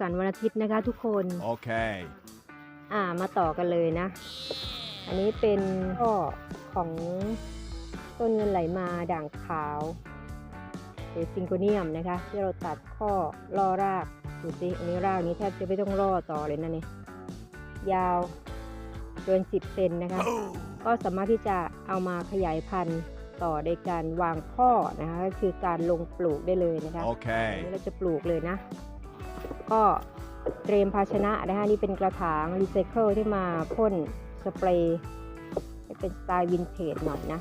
สันต์วันอาทิตย์นะคะทุกคน Okay. อ่ามาต่อกันเลยนะ อันนี้เป็นข้อของต้นเงินไหลมาด่างขาวหรือซิงโกเนียมนะคะ ที่เราตัดข้อล่อรากดูสิอันนี้รากนี้แทบจะไม่ต้องล่อต่อเลยนะเนี่ยยาวเกิน 10 เซนนะคะ ก็สามารถที่จะเอามาขยายพันธุ์ต่อในการวางข้อนะคะก็คือการลงปลูกได้เลยนะคะอัน Okay. นี้เราจะปลูกเลยนะ ก็เตรียมภาชนะนะคะนี่เป็นกระถางรีไซเคิลที่มาพ่นสเปรย์ให้เป็นสไตล์วินเทจหน่อยนะ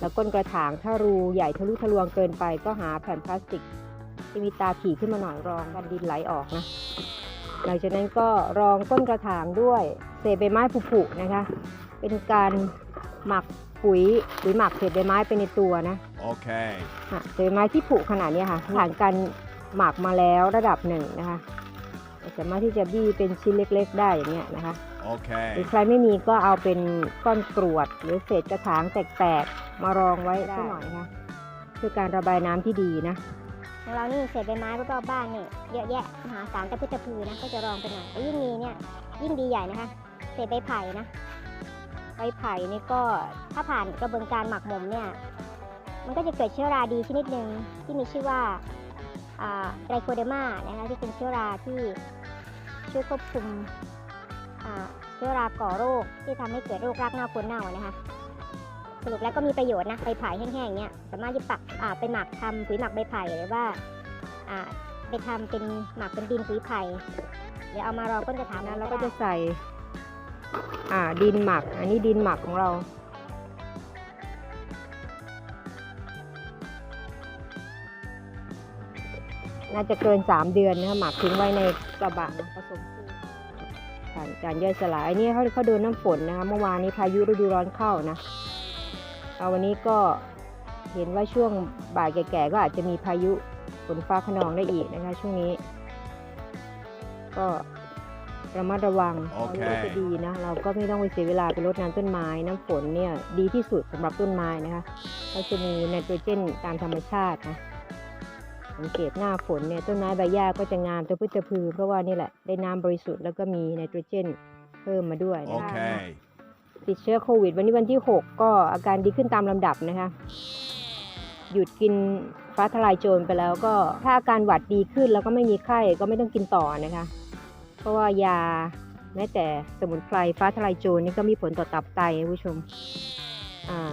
แล้วก้นกระถางถ้ารูใหญ่ทะลุทะลวงเกินไปก็หาแผ่นพลาสติกที่มีตาผีขึ้นมาหน่อยรองกันดินไหลออกนะหลังจากนั้นก็รองก้นกระถางด้วยเศษใบไม้ผุๆนะคะ เป็นการหมักปุ๋ยปุ๋ยหมักเศษใบไม้ไปในตัวนะ Okay. ค่ะเศษไม้ที่ผุขนาดเนี้ยค่ะผ่านการหมักมาแล้วระดับหนึ่งนะคะ สามารถที่จะบี้เป็นชิ้นเล็ก ๆ ได้อย่างเงี้ยนะคะหรือ Okay. ใครไม่มีก็เอาเป็นก้อนกรวด หรือเศษกระถางแตกๆมารองไว้ได้หน่อยนะคะเพื่อการระบายน้ำที่ดีนะของเรานี่เศษใบไม้รอบๆบ้านนี่เยอะแยะมหาศาลตะพุตะพือนะก็จะรองไปหน่อยแต่ยิ่งมีเนี่ยยิ่งดีใหญ่นะคะ เศษใบไผ่นะใบไผ่นี่ก็ถ้าผ่านกระบวนการหมักหมมเนี่ยมันก็จะเกิดเชื้อราดีชนิดหนึ่งที่มีชื่อว่า ไตรโคเดอร์มานะคะที่เป็นเชื้อราที่ช่วยควบคุมอ่าเชื้อราก่อโรคที่ทำให้เกิดโรครากเน่าโคนเน่านะคะ สรุปแล้วก็มีประโยชน์นะใบไผ่แห้งๆเนี่ยสามารถที่ปักอ่าไปหมักทำปุ๋ยหมักใบไผ่หรือว่าอ่าไปทำเป็นหมักเป็นดินปุ๋ยไผ่เดี๋ยวเอามารองก้นกระถางนะนั้นเราแล้วก็ก็จะจะใส่อ่าดินหมัก อันนี้ดินหมักของเรา น่าจะเกิน 3 เดือนนะคะหมักทิ้งไว้ในกระบะนะผสมปูนผ่านการย่อยสลายอันนี้เขาเขาโดนน้ำฝนนะคะเมื่อวานนี้พายุฤดูร้อนเข้านะเอาวันนี้ก็เห็นว่าช่วงบ่ายแก่ๆก็อาจจะมีพายุฝนฟ้าขนองได้อีกนะคะช่วงนี้ ก็ระมัดระวังโอเคเราจะดีนะเราก็ไม่ต้องไปเสียเวลาไปรดน้ำต้นไม้ น้ำฝนเนี่ยดีที่สุดสำหรับต้นไม้นะคะก็จะมีไนโตรเจนตามธรรมชาตินะ สังเกตหน้าฝนเนี่ยต้นไม้ใบหญ้าก็จะงามตะพุตะพือ เพราะว่านี่แหละได้น้ำบริสุทธิ์แล้วก็มีไนโตรเจนเพิ่มมาด้วยนะคะ Okay. ติดเชื้อโควิด วันนี้วันที่ 6 ก็อาการดีขึ้นตามลำดับนะคะ หยุดกินฟ้าทลายโจรไปแล้วก็ถ้าอาการหวัดดีขึ้นแล้วก็ไม่มีไข้ก็ไม่ต้องกินต่อนะคะ เพราะว่ายาแม้แต่สมุนไพรฟ้าทลายโจรนี่ก็มีผลต่อตับไตนะผู้ชมอ่า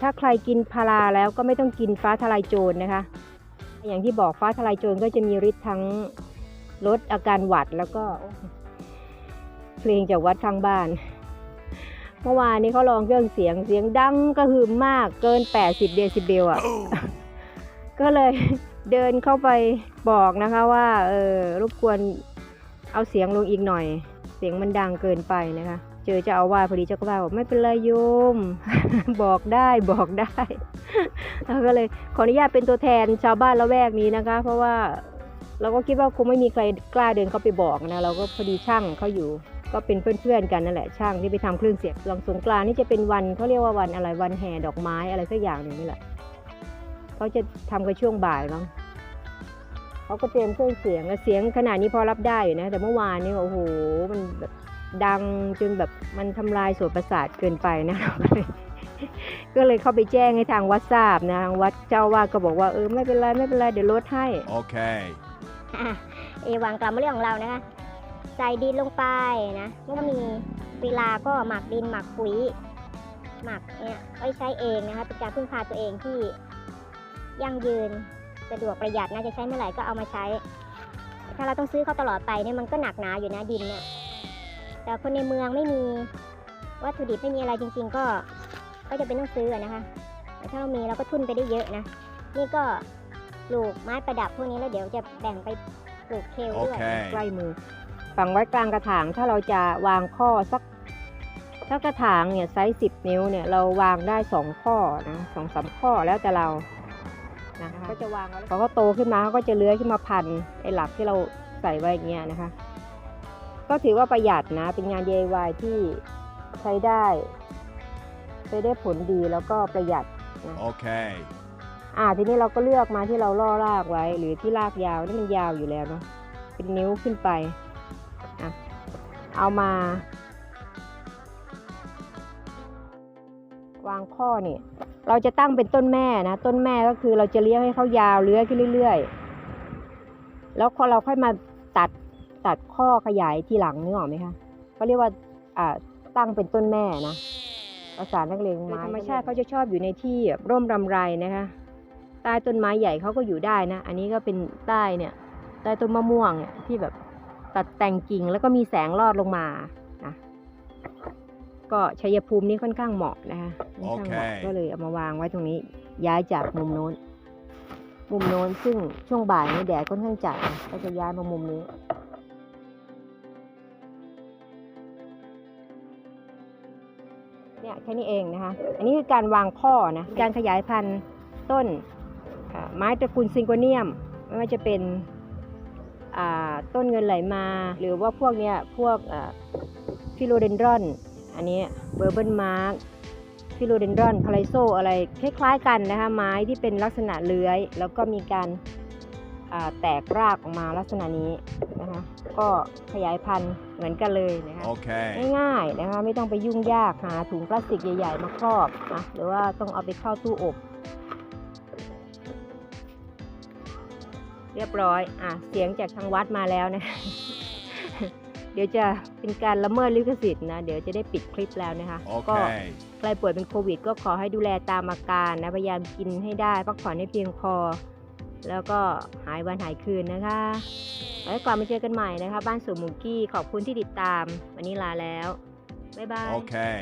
ถ้าใครกินพาราแล้วก็ไม่ต้องกินฟ้าทลายโจรนะคะ อย่างที่บอกฟ้าทลายโจรก็จะมีฤทธิ์ทั้งลดอาการหวัดแล้วก็ เพลงจากวัดข้างบ้าน เมื่อวานนี้เขาลองเครื่องเสียงเสียงดังกระหึ่มมากเกิน 80 เดซิเบลอะ ก็เลยเดินเข้าไปบอกนะคะว่า เออรบกวนเอาเสียงลงอีกหน่อย เสียงมันดังเกินไปนะคะ เจอเจ้าอาวาสพอดีเจ้าก็ว่าบอกไม่เป็นไรโยม บอกได้บอกได้เราก็เลยขออนุญาตเป็นตัวแทนชาวบ้านละแวกนี้นะคะ เพราะว่าเราก็คิดว่าคงไม่มีใครกล้าเดินเข้าไปบอกนะเราก็พอดีช่างเขาอยู่ ก็เป็นเพื่อนๆกันนั่นแหละช่างที่ไปทำเครื่องเสียงวันสงกรานนี่จะเป็นวันเขาเรียกว่าวันอะไรวันแห่ดอกไม้อะไรสักอย่างหนึ่งนี่แหละเขาจะทำกันช่วงบ่ายมั้งเขาก็เตรียมเครื่องเสียงแล้วเสียงขนาดนี้พอรับได้อยู่นะ แต่เมื่อวานนี่โอ้โหมันแบบ ดังจนแบบมันทำลายโสตประสาทเกินไปนะเราก็เลยก็เลยเข้าไปแจ้งให้ทางวัดทราบนะทางวัดเจ้าว่าก็บอกว่าเออไม่เป็นไรไม่เป็นไรเดี๋ยวลดให้ Okay. อะเอวังกลับมาเรื่องของเรานะคะใส่ดินลงไปนะแล้วก็มีเวลาก็หมักดินหมักปุ๋ยหมักเนี่ยไว้ใช้เองนะคะเป็นการพึ่งพาตัวเองที่ยั่งยืนสะดวกประหยัดนะจะใช้เมื่อไหร่ก็เอามาใช้ ถ้าเราต้องซื้อเขาตลอดไปเนี่ยมันก็หนักหนาอยู่นะดินเนี่ย แต่คนในเมืองไม่มีวัตถุดิบไม่มีอะไรจริง ๆ ก็ก็จะเป็นต้องซื้ออะนะคะแต่ถ้าเรามีเราก็ทุนไปได้เยอะนะ นี่ก็ปลูกไม้ประดับพวกนี้แล้วเดี๋ยวจะแบ่งไปปลูกเคลด้วยใก Okay. ล้มือฝังไว้กลางกระถางถ้าเราจะวางข้อสักถ้ากระถางเนี่ยไซส์สิบนิ้วเนี่ยเราวางได้สองข้อนะสองสามข้อแล้วแต่เรานะคะก็จะวางไว้พอเขาโตขึ้นมาเขาก็จะเลื้อยขึ้นมาพันไอ้หลักที่เราใส่ไว้อย่างเงี้ยนะคะ ก็ถือว่าประหยัดนะเป็นงาน DIY ที่ใช้ได้ใช้ได้ผลดีแล้วก็ประหยัด Okay. อ่าทีนี้เราก็เลือกมาที่เราล่อรากไว้ หรือที่รากยาวนี่มันยาวอยู่แล้วเนาะไปเป็นนิ้วขึ้นไปอะเอามา วางข้อนี่เราจะตั้งเป็นต้นแม่นะ ต้นแม่ก็คือเราจะเลี้ยงให้เขายาวเลื้อยขึ้นเรื่อยๆ แล้วพอเราค่อยมาตัด ตัดข้อขยายทีหลังนึกออกไหมคะเขาเรียกว่าอ่าตั้งเป็นต้นแม่นะภาษานักเรียนไม้ธรรมชาติเขาจะชอบอยู่ในที่แบบร่มรำไรนะคะใต้ต้นไม้ใหญ่เขาก็อยู่ได้นะ อันนี้ก็เป็นใต้เนี่ยใต้ต้นมะม่วงเนี่ยที่แบบตัดแต่งกิ่งแล้วก็มีแสงลอดลงมานะก็ชัยภูมินี่ค่อนข้างเหมาะนะคะค่อนข้างเหมาะโอเคก็เลยเอามาวางไว้ตรงนี้ย้ายจากมุมโน้น มุมโน้นซึ่งช่วงบ่ายนี่แดดค่อนข้างจัดนะก็จะย้ายมามุมนี้ แค่นี้เองนะคะ อันนี้คือการวางข้อนะการขยายพันธุ์ต้นไม้ตระกูลซิงโกเนียม ไม่ว่าจะเป็นต้นเงินไหลมา หรือว่าพวกเนี้ยพวกฟิโลเดนดรอน อันนี้เบอร์เบิลมาร์กฟิโลเดนดรอนพาราโซอะไรคล้ายๆกันนะคะไม้ที่เป็นลักษณะเลื้อย แล้วก็มีการ แตกรากออกมาลักษณะนี้นะคะก็ขยายพันธุ์เหมือนกันเลยนะคะ Okay. ง่ายๆนะคะไม่ต้องไปยุ่งยากหาถุงพลาสติกใหญ่ๆมาครอบนะหรือว่าต้องเอาไปเข้าตู้อบ เรียบร้อยอะเสียงจากทางวัดมาแล้วนะเดี๋ยวจะเป็นการละเมิดลิขสิทธิ์นะ เดี๋ยวจะได้ปิดคลิปแล้วนะคะก็ Okay. ใครป่วยเป็นโควิด ก็ขอให้ดูแลตามอาการนะ พยายามกินให้ได้ พักผ่อนให้เพียงพอ แล้วก็หายวันหายคืนนะคะแล้วกลับมาเจอกันใหม่นะคะ บ้านสวนหมูกี้ขอบคุณที่ติดตาม วันนี้ลาแล้ว บ๊ายบาย Okay.